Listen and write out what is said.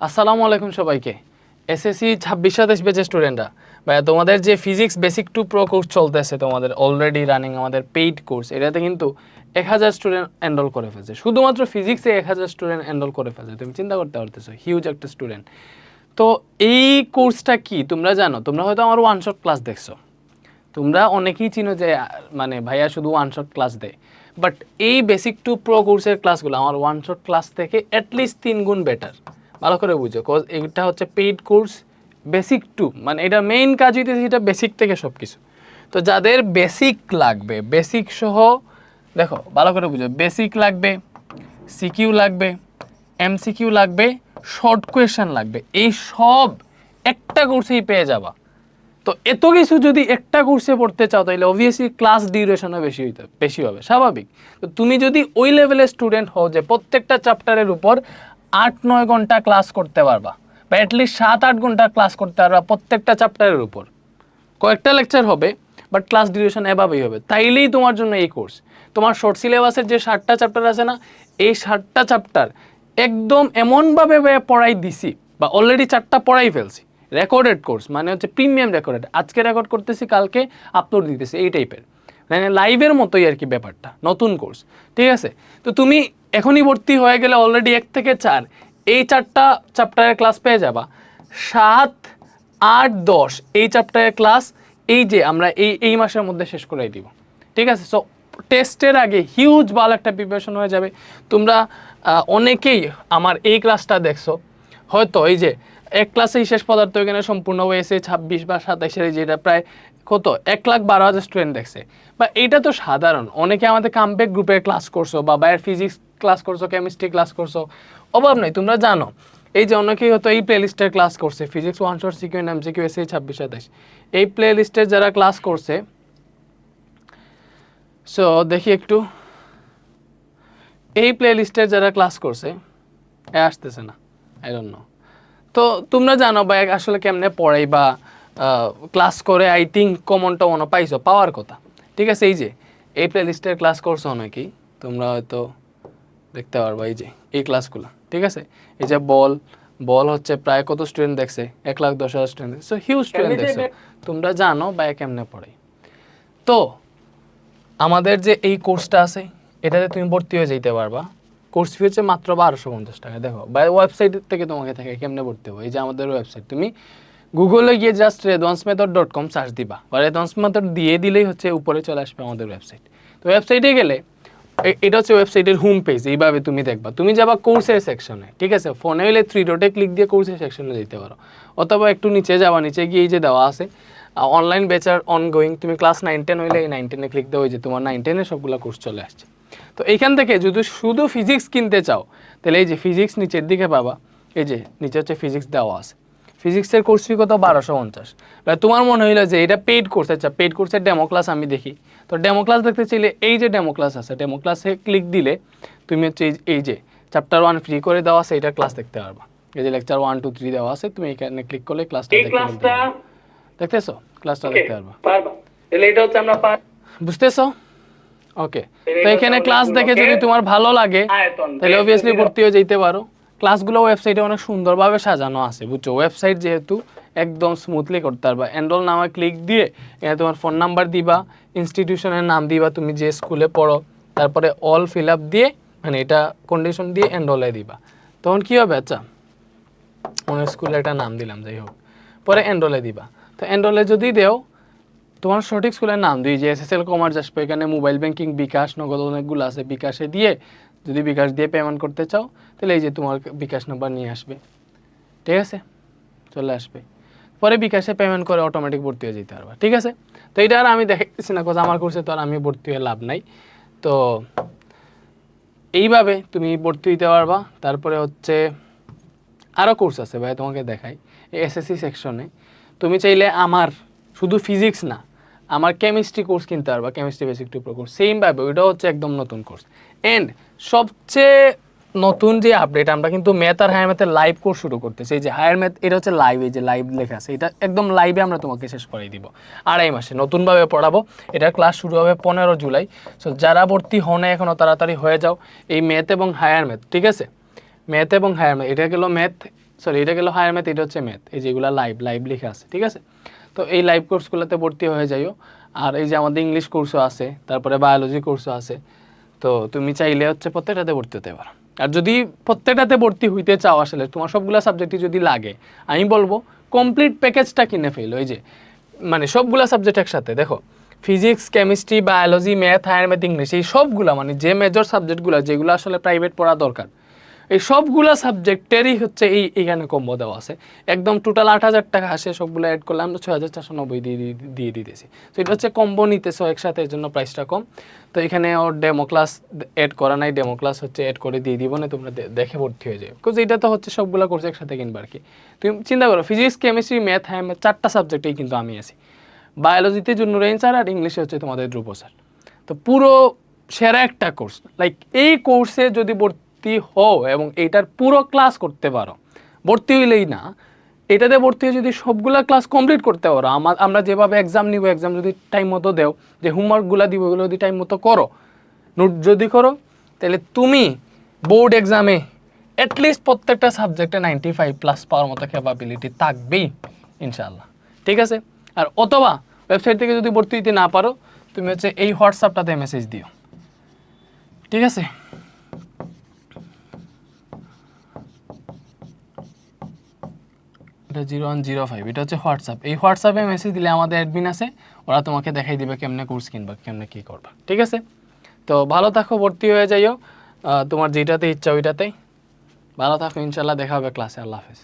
আসসালামু আলাইকুম সবাইকে। এসএসসি ছাব্বিশ সাতাশ বেচের স্টুডেন্টরা ভাইয়া, তোমাদের যে physics basic to pro course চলতেছে তোমাদের অলরেডি রানিং আমাদের পেইড কোর্স এটাতে কিন্তু এক হাজার স্টুডেন্ট এনরোল করে ফেলছে। শুধুমাত্র ফিজিক্সে এক হাজার স্টুডেন্ট এনরোল করে ফেলছে। তুমি চিন্তা করতে পারতেছো হিউজ একটা স্টুডেন্ট তো এই কোর্সটা কি? তোমরা জানো, তোমরা হয়তো আমার ওয়ান শট ক্লাস দেখছ। তোমরা অনেকেই চিনো যে মানে ভাইয়া শুধু ওয়ান শট ক্লাস দেয়। বাট এই বেসিক টু প্রো কোর্সের ক্লাসগুলো আমার ওয়ান শট ক্লাস থেকে অ্যাটলিস্ট তিন গুণ বেটার ভালো করে বুঝো কজ এটা হচ্ছে পেইড কোর্স বেসিক টু মানে এটা মেইন কাজ হইতেছে এটা বেসিক থেকে সব কিছু তো যাদের বেসিক লাগবে বেসিক সহ, দেখো, ভালো করে বুঝো বেসিক লাগবে সিকিউ লাগবে এমসিকিউ লাগবে শর্ট কোয়েশ্চেন লাগবে, এই সব একটা কোর্সেই পেয়ে যাবা। তো এত কিছু যদি একটা কোর্সে পড়তে চাও, তাহলে অবভিয়াসলি ক্লাস ডিউরেশনও বেশি হইতে, বেশি হবে, স্বাভাবিক। তো তুমি যদি ওই লেভেলের স্টুডেন্ট হও যে প্রত্যেকটা চ্যাপ্টারের উপর আট নয় ঘণ্টা ক্লাস করতে পারবা বা অ্যাটলিস্ট সাত আট ঘণ্টা ক্লাস করতে পারবা প্রত্যেকটা চ্যাপ্টারের উপর। কয়েকটা লেকচার হবে বাট ক্লাস ডিউরেশন এভাবেই হবে। তাইলেই তোমার জন্য এই কোর্স তোমার শর্ট সিলেবাসের যে ষাটটা চ্যাপ্টার আছে না, এই ষাটটা চ্যাপ্টার একদম এমনভাবে পড়াই দিছি বা অলরেডি চারটা পড়াই ফেলছি। রেকর্ডেড কোর্স মানে হচ্ছে প্রিমিয়াম রেকর্ডেড আজকে রেকর্ড করতেছি, কালকে আপলোড দিতেছি, এই টাইপের মানে লাইভের মতোই আর কি ব্যাপারটা, নতুন কোর্স ঠিক আছে? তো তুমি এখনই ভর্তি হয়ে গেলে অলরেডি এক থেকে চার, এই চারটা চ্যাপ্টারের ক্লাস পেয়ে যাবা। সাত, আট, দশ, এই চ্যাপ্টারের ক্লাস এই যে আমরা এই এই মাসের মধ্যে শেষ করে দিব, ঠিক আছে? সো টেস্টের আগে হিউজ ভালো একটা প্রিপারেশন হয়ে যাবে। তোমরা অনেকেই আমার এই ক্লাসটা দেখছ, হয়তো এই যে এক ক্লাসেই শেষ পদার্থ এখানে সম্পূর্ণ হয়েছে ছাব্বিশ বা সাতাইশের যেটা প্রায় কত? এক লাখ বারো হাজার স্টুডেন্ট দেখছে। বা এটা তো সাধারণ। অনেকে আমাদের কামব্যাক গ্রুপে ক্লাস করছ বা বায়ের ফিজিক্স ক্লাস করছ কেমিস্ট্রি ক্লাস করছ, অভাব নেই, তোমরা জানো। এই যে অনেকেই হয়তো এই প্লেলিস্টের ক্লাস করছে physics one shot CQ MCQ এসে ছাব্বিশ, সাতাইশ। এই প্লেলিস্টের যারা ক্লাস করছে সো দেখি একটু। এই প্লেলিস্টের যারা ক্লাস করছে, এ আসতেছে না আই ডোন্ট নো তো তোমরা জানো বা আসলে কেমনে পড়াই বা ক্লাস করে আই থিঙ্ক কমন টমনও পাইছো পাওয়ার কথা। ঠিক আছে এই যে এই প্লেলিস্টের ক্লাস করছ অনেকেই তোমরা হয়তো দেখতে পারবা এই যে এই ক্লাসগুলো ঠিক আছে? এই যে বল বল হচ্ছে প্রায় কত স্টুডেন্ট দেখছে? এক লাখ দশ হাজার স্টুডেন্ট সো হিউজ স্টুডেন্ট দেখছে। তোমরা জানো বা কেমনে পড়ে। তো আমাদের যে এই কোর্সটা আছে এটাতে তুমি ভর্তি হয়ে যেতে পারবা। কোর্স ফি হচ্ছে মাত্র বারোশো পঞ্চাশ টাকা। দেখো বা ওয়েবসাইট থেকে তোমাকে থাকে কেমনে ভর্তি হবে? এই যে আমাদের ওয়েবসাইট তুমি গুগলে গিয়ে just Redwan's method dot com search দিবা। বা রেদওয়ান্স মেথড দিয়ে দিলেই হচ্ছে উপরে চলে আসবে আমাদের ওয়েবসাইট তো ওয়েবসাইটে গেলে এটা হচ্ছে ওয়েবসাইটের হোম পেজ এইভাবে তুমি দেখবা। তুমি যাবা কোর্সের সেকশনে ঠিক আছে? ফোনে হলে থ্রি ডটে ক্লিক দিয়ে কোর্সের সেকশনে যেতে পারো। অথবা একটু নিচে যাওয়া নিচে গিয়ে এই যে দেওয়া আছে অনলাইন বেচার অনগোয়িং তুমি ক্লাস নাইন টেন হইলে এই নাইন টেনে ক্লিক দেওয়া যে তোমার নাইন টেনে সবগুলো কোর্স চলে আসছে। তো এইখান থেকে যদি শুধু ফিজিক্স কিনতে চাও, তাহলে এই যে ফিজিক্স নিচের দিকে পাবা, এই যে নিচে হচ্ছে ফিজিক্স দেওয়া আছে। ফিজিক্সের কোর্স ফি কত? বারোশো পঞ্চাশ। তোমার মনে হইল যে এটা পেইড কোর্স আচ্ছা পেইড কোর্সের ডেমো ক্লাস আমি দেখি। তো ডেমো ক্লাস দেখতে চাইলে এই যে ডেমো ক্লাস আছে ডেমো ক্লাসে ক্লিক দিলে তুমি হচ্ছে এই- যে চ্যাপ্টার ওয়ান ফ্রি করে দেওয়া আছে এটা ক্লাস দেখতে পারবা। এই যে লেকচার ওয়ান টু থ্রি দেওয়া আছে তুমি এখানে ক্লিক করলে ক্লাসটা দেখতে দেখতেছো? ক্লাসটা দেখতে পারবা। বুঝতেছো? ওকে তো এখানে ক্লাস দেখে যদি তোমার ভালো লাগে তাহলে অবভিয়াসলি ভর্তি হয়ে যেতে পারো। ক্লাসগুলো ওয়েবসাইটে অনেক সুন্দরভাবে সাজানো আছে, বুঝছ? ওয়েবসাইট যেহেতু একদম স্মুথলি করতে পারবা। এনরোল নামে ক্লিক দিয়ে তোমার ফোন নাম্বার দিবা ইনস্টিটিউশনের নাম দিবা, তুমি যে স্কুলে পড়ো, তারপরে অল ফিল আপ দিয়ে মানে এটা কন্ডিশন দিয়ে এনরোলে দিবা। তখন কী হবে? আচ্ছা অনেক স্কুলে একটা নাম দিলাম, যাই হোক। পরে এনরোলে দিবা। তো এনরোলে যদি দেও, তোমার সঠিক স্কুলের নাম দিই, যে এস এস এল কমার্স আসবে, এখানে মোবাইল ব্যাংকিং বিকাশ, নগদ অনেকগুলো আছে, বিকাশে দিয়ে যদি বিকাশ দিয়ে পেমেন্ট করতে চাও, তাহলে এই যে তোমার বিকাশ নাম্বার নিয়ে আসবে। ঠিক আছে? চলে আসবে। পরে বিকাশে পেমেন্ট করে অটোমেটিক ভর্তি হয়ে যেতে পারবা। ঠিক আছে? তো এটা আর আমি দেখাইতেছি না কথা আমার কোর্সে তো আর আমি ভর্তি হয়ে লাভ নাই। তো এইভাবে তুমি ভর্তি হইতে পারবা। তারপরে হচ্ছে আরও কোর্স আছে ভাই, তোমাকে দেখাই। এসএসসি সেকশনে তুমি চাইলে আমার, শুধু ফিজিক্স না আমার কেমিস্ট্রি কোর্স কিনতে পারবা chemistry basic to pro course সেমভাবে ওইটাও হচ্ছে একদম নতুন কোর্স এন্ড সবচেয়ে নতুন যে আপডেট আমরা কিন্তু ম্যাথ আর হায়ার ম্যাথের লাইভ কোর্স শুরু করতেছি। এই যে হায়ার ম্যাথ এটা হচ্ছে লাইভ এই যে লাইভ লেখা আছে, এটা একদম লাইভে আমরা তোমাকে শেষ করে দিব। আড়াই মাসে নতুনভাবে পড়াবো। এটার ক্লাস শুরু হবে পনেরো জুলাই। সো যারা ভর্তি হনে এখনও তাড়াতাড়ি হয়ে যাও। এই ম্যাথ এবং হায়ার ম্যাথ ঠিক আছে? ম্যাথ এবং হায়ার ম্যাথ এটা গেল ম্যাথ সরি এটা গেলো হায়ার ম্যাথ এটা হচ্ছে ম্যাথ এই যেগুলো লাইভ লাইভ লেখা আছে, ঠিক আছে? তো এই লাইভ কোর্সগুলোতে ভর্তি হয়ে যাইও। আর এই যে আমাদের ইংলিশ কোর্সও আছে, তারপরে বায়োলজি কোর্সও আছে। তো তুমি চাইলে হচ্ছে প্রত্যেকটাতে ভর্তি হতে পারো। আর যদি প্রত্যেকটাতে ভর্তি হইতে চাও আসলে, তোমার সবগুলো সাবজেক্টই যদি লাগে, আমি বলব কমপ্লিট প্যাকেজটা কিনে ফেলো। এই যে মানে সবগুলো সাবজেক্ট একসাথে, দেখো physics chemistry biology math higher math English এই সবগুলো মানে যে মেজর সাবজেক্টগুলো যেগুলো আসলে প্রাইভেট পড়া দরকার এই সবগুলো সাবজেক্টেরই হচ্ছে এই এখানে কম্বো দেওয়া আছে। একদম টোটাল আট হাজার টাকা আসে, সবগুলো অ্যাড করলে আমরা ছয় হাজার চারশো নব্বই দিয়ে দিয়ে- দিতেছি। তো এটা হচ্ছে কম্বো নিতেছো একসাথে, এর জন্য প্রাইসটা কম। তো এখানে ওর ডেমো ক্লাস অ্যাড করা নাই ডেমো ক্লাস হচ্ছে অ্যাড করে দিয়ে দিব না তোমরা দেখে ভর্তি হয়ে যাবে। বিকজ এটা তো হচ্ছে সবগুলো কোর্স একসাথে কিনবা আর কি। তুমি চিন্তা করো ফিজিক্স কেমিস্ট্রি ম্যাথ হ্যাঁ চারটা সাবজেক্টেই কিন্তু আমি আছি। বায়োলজিতে জুনুরাইন স্যার আর ইংলিশে হচ্ছে তোমাদের ধ্রুব স্যার তো পুরো সেরা একটা কোর্স লাইক এই কোর্সে যদি ভর্তি হও এবং এইটার পুরো ক্লাস করতে পারো। ভর্তি হইলেই না, এটাতে ভর্তি হয়ে যদি সবগুলা ক্লাস কমপ্লিট করতে পারো আমার আমরা যেভাবে এক্সাম নিব এক্সাম যদি টাইম মতো দেও, যে হোমওয়ার্কগুলো দিব ওগুলো যদি টাইম মতো করো, নোট যদি করো, তাহলে তুমি বোর্ড এক্সামে অ্যাটলিস্ট প্রত্যেকটা সাবজেক্টে নাইনটি ফাইভ প্লাস পাওয়ার মতো ক্যাপাবিলিটি থাকবেই ইনশাল্লাহ ঠিক আছে? আর অথবা ওয়েবসাইট থেকে যদি ভর্তি দিতে না পারো, তুমি হচ্ছে এই হোয়াটসঅ্যাপটাতে মেসেজ দিও। ঠিক আছে? এটা জিরো ওয়ান জিরো ফাইভ, এটা হচ্ছে হোয়াটসঅ্যাপ। এই হোয়াটসঅ্যাপে মেসেজ দিলে আমাদের অ্যাডমিন আছে, ওরা তোমাকে দেখাই দিবে কেমনে কোর্স কিনবা, কেমনে কী করবা, ঠিক আছে? তো ভালো থাকো, ভর্তি হয়ে যাইও। তোমার যেটাতে ইচ্ছা ওইটাতেই। ভালো থাকো, ইনশাল্লাহ দেখা হবে ক্লাসে আল্লাহ হাফেজ।